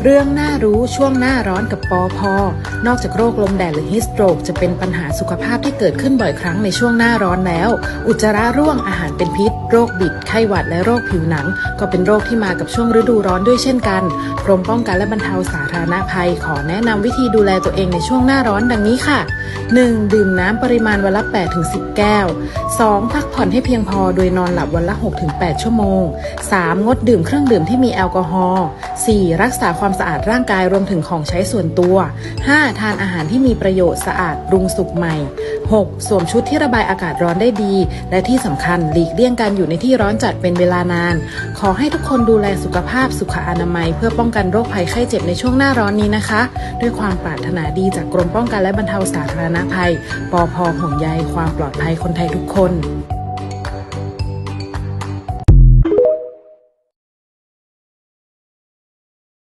เรื่องน่ารู้ช่วงหน้าร้อนกับปอพอนอกจากโรคลมแดดหรือฮิสโตรกจะเป็นปัญหาสุขภาพที่เกิดขึ้นบ่อยครั้งในช่วงหน้าร้อนแล้ว อุจจาระร่วงอาหารเป็นพิษ โรคบิด ไข้หวัดและโรคผิวหนัง ก็เป็นโรคที่มากับช่วงฤดูร้อนด้วยเช่นกันกรมป้องกันและบรรเทาสาธารณภัย ขอแนะนำวิธีดูแลตัวเองในช่วงหน้าร้อนดังนี้ค่ะ 1. ดื่มน้ำปริมาณวันละ8-10 แก้ว 2. พักผ่อนให้เพียงพอโดยนอนหลับวันละ 6-8 ชั่วโมง 3. งดดื่มเครื่องดื่มที่มีแอลกอฮอล์ 4. รักษาความสะอาดร่างกายรวมถึงของใช้ส่วนตัว 5. ทานอาหารที่มีประโยชน์สะอาดปรุงสุกใหม่ 6. สวมชุดที่ระบายอากาศร้อนได้ดี และที่สำคัญหลีกเลี่ยงการอยู่ในที่ร้อนจัดเป็นเวลานาน ขอให้ทุกคนดูแลสุขภาพสุขอนามัย เพื่อป้องกันโรคภัยไข้เจ็บในช่วงหน้าร้อนนี้นะคะ ด้วยความปรารถนาดีจากกรมป้องกันและบรรเทาสาธารณภัย ปอพห่วงใยความปลอดภัยคนไทยทุกคน